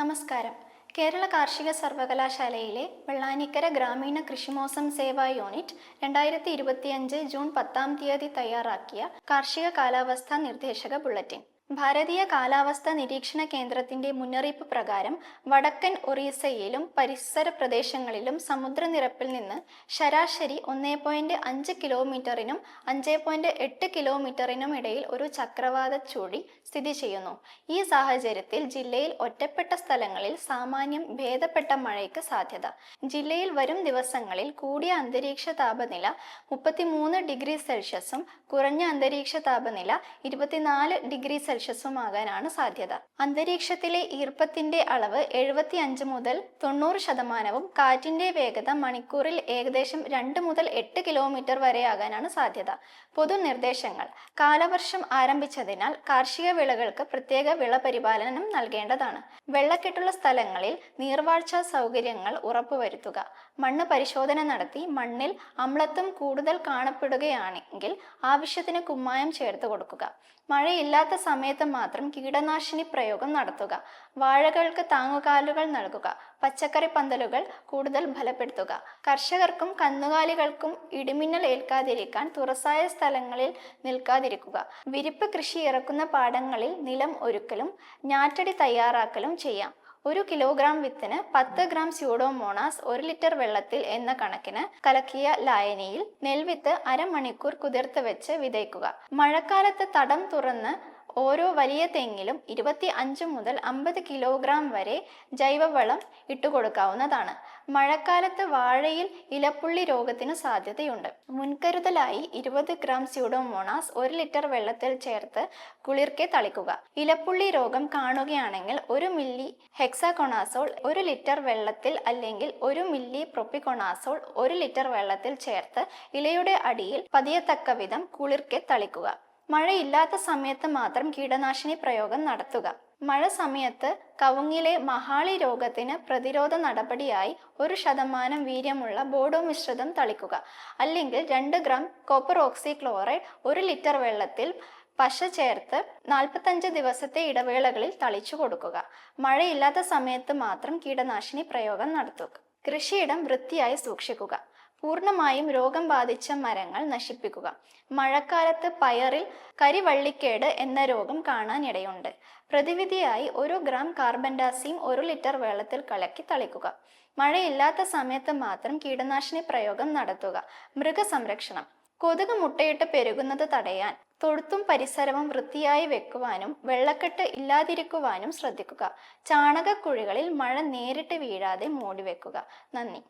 നമസ്കാരം. കേരള കാർഷിക സർവകലാശാലയിലെ വെള്ളാനിക്കര ഗ്രാമീണ കൃഷിമോസം സേവാ യൂണിറ്റ് രണ്ടായിരത്തി ഇരുപത്തിയഞ്ച് ജൂൺ പത്താം തീയതി തയ്യാറാക്കിയ കാർഷിക കാലാവസ്ഥാ നിർദ്ദേശക ബുള്ളറ്റിൻ. ഭാരതീയ കാലാവസ്ഥ നിരീക്ഷണ കേന്ദ്രത്തിന്റെ മുന്നറിയിപ്പ് പ്രകാരം വടക്കൻ ഒറീസയിലും പരിസര പ്രദേശങ്ങളിലും സമുദ്രനിരപ്പിൽ നിന്ന് ശരാശരി ഒന്നേ പോയിന്റ് അഞ്ച് കിലോമീറ്ററിനും അഞ്ച് പോയിന്റ് എട്ട് കിലോമീറ്ററിനും ഇടയിൽ ഒരു ചക്രവാത ചൂടി സ്ഥിതി ചെയ്യുന്നു. ഈ സാഹചര്യത്തിൽ ജില്ലയിൽ ഒറ്റപ്പെട്ട സ്ഥലങ്ങളിൽ സാമാന്യം ഭേദപ്പെട്ട മഴയ്ക്ക് സാധ്യത. ജില്ലയിൽ വരും ദിവസങ്ങളിൽ കൂടിയ അന്തരീക്ഷ താപനില മുപ്പത്തിമൂന്ന് ഡിഗ്രി സെൽഷ്യസും കുറഞ്ഞ അന്തരീക്ഷ താപനില ഇരുപത്തിനാല് ഡിഗ്രി സെൽഷ്യസുമാകാനാണ് സാധ്യത. അന്തരീക്ഷത്തിലെ ഈർപ്പത്തിന്റെ അളവ് എഴുപത്തി അഞ്ച് മുതൽ തൊണ്ണൂറ് ശതമാനവും കാറ്റിന്റെ വേഗത മണിക്കൂറിൽ ഏകദേശം രണ്ട് മുതൽ എട്ട് കിലോമീറ്റർ വരെയാകാനാണ് സാധ്യത. പൊതുനിർദ്ദേശങ്ങൾ. കാലവർഷം ആരംഭിച്ചതിനാൽ കാർഷിക വിളകൾക്ക് പ്രത്യേക വിള പരിപാലനം നൽകേണ്ടതാണ്. വെള്ളക്കെട്ടുള്ള സ്ഥലങ്ങളിൽ നീർവാഴ്ച സൗകര്യങ്ങൾ ഉറപ്പുവരുത്തുക. മണ്ണ് പരിശോധന നടത്തി മണ്ണിൽ അമ്ലത്വം കൂടുതൽ കാണപ്പെടുകയാണെങ്കിൽ ആവശ്യത്തിന് കുമ്മായം ചേർത്ത് കൊടുക്കുക. മഴയില്ലാത്ത സമയത്ത് മാത്രം കീടനാശിനി പ്രയോഗം നടത്തുക. വാഴകൾക്ക് താങ്ങുകാലുകൾ നൽകുക. പച്ചക്കറി പന്തലുകൾ കൂടുതൽ ഫലപ്പെടുത്തുക. കർഷകർക്കും കന്നുകാലികൾക്കും ഇടിമിന്നൽ ഏൽക്കാതിരിക്കാൻ തുറസായ സ്ഥലങ്ങളിൽ നിൽക്കാതിരിക്കുക. വിരിപ്പ് കൃഷി ഇറക്കുന്ന പാടങ്ങളിൽ നിലം ഒരുക്കലും ഞാറ്റടി തയ്യാറാക്കലും ചെയ്യാം. ഒരു കിലോഗ്രാം വിത്തിന് പത്ത് ഗ്രാം സ്യൂഡോമോണാസ് ഒരു ലിറ്റർ വെള്ളത്തിൽ എന്ന കണക്കിന് കലക്കിയ ലായനിയിൽ നെൽവിത്ത് അരമണിക്കൂർ കുതിർത്ത് വെച്ച് വിതയ്ക്കുക. മഴക്കാലത്ത് തടം തുറന്ന് ഓരോ വലിയ തെങ്ങിലും ഇരുപത്തി അഞ്ച് മുതൽ അമ്പത് കിലോഗ്രാം വരെ ജൈവവളം ഇട്ടുകൊടുക്കാവുന്നതാണ്. മഴക്കാലത്ത് വാഴയിൽ ഇലപ്പുള്ളി രോഗത്തിന് സാധ്യതയുണ്ട്. മുൻകരുതലായി ഇരുപത് ഗ്രാം സ്യൂഡോമോണാസ് ഒരു ലിറ്റർ വെള്ളത്തിൽ ചേർത്ത് കുളിർക്കെ തളിക്കുക. ഇലപ്പുള്ളി രോഗം കാണുകയാണെങ്കിൽ ഒരു മില്ലി ഹെക്സാകൊണാസോൾ ഒരു ലിറ്റർ വെള്ളത്തിൽ അല്ലെങ്കിൽ ഒരു മില്ലി പ്രൊപ്പിക്കൊണാസോൾ ഒരു ലിറ്റർ വെള്ളത്തിൽ ചേർത്ത് ഇലയുടെ അടിയിൽ പതിയത്തക്ക വിധം കുളിർക്കെ തളിക്കുക. മഴയില്ലാത്ത സമയത്ത് മാത്രം കീടനാശിനി പ്രയോഗം നടത്തുക. മഴ സമയത്ത് കവുങ്ങിലെ മഹാളി രോഗത്തിന് പ്രതിരോധ നടപടിയായി ഒരു ശതമാനം വീര്യമുള്ള ബോഡോ മിശ്രിതം തളിക്കുക. അല്ലെങ്കിൽ രണ്ട് ഗ്രാം കോപ്പർ ഓക്സി ക്ലോറൈഡ് ഒരു ലിറ്റർ വെള്ളത്തിൽ പശ ചേർത്ത് നാൽപ്പത്തഞ്ച് ദിവസത്തെ ഇടവേളകളിൽ തളിച്ചു കൊടുക്കുക. മഴയില്ലാത്ത സമയത്ത് മാത്രം കീടനാശിനി പ്രയോഗം നടത്തുക. കൃഷിയിടം വൃത്തിയായി സൂക്ഷിക്കുക. പൂർണമായും രോഗം ബാധിച്ച മരങ്ങൾ നശിപ്പിക്കുക. മഴക്കാലത്ത് പയറിൽ കരിവള്ളിക്കേട് എന്ന രോഗം കാണാനിടയുണ്ട്. പ്രതിവിധിയായി ഒരു ഗ്രാം കാർബൺ ഡാസിയും ഒരു ലിറ്റർ വെള്ളത്തിൽ കലക്കി തളിക്കുക. മഴയില്ലാത്ത സമയത്ത് മാത്രം കീടനാശിനി പ്രയോഗം നടത്തുക. മൃഗസംരക്ഷണം. കൊതുക് മുട്ടയിട്ട് പെരുകുന്നത് തടയാൻ തൊഴുത്തും പരിസരവും വൃത്തിയായി വെക്കുവാനും വെള്ളക്കെട്ട് ഇല്ലാതിരിക്കുവാനും ശ്രദ്ധിക്കുക. ചാണകക്കുഴികളിൽ മഴ നേരിട്ട് വീഴാതെ മൂടി വെക്കുക നന്ദി.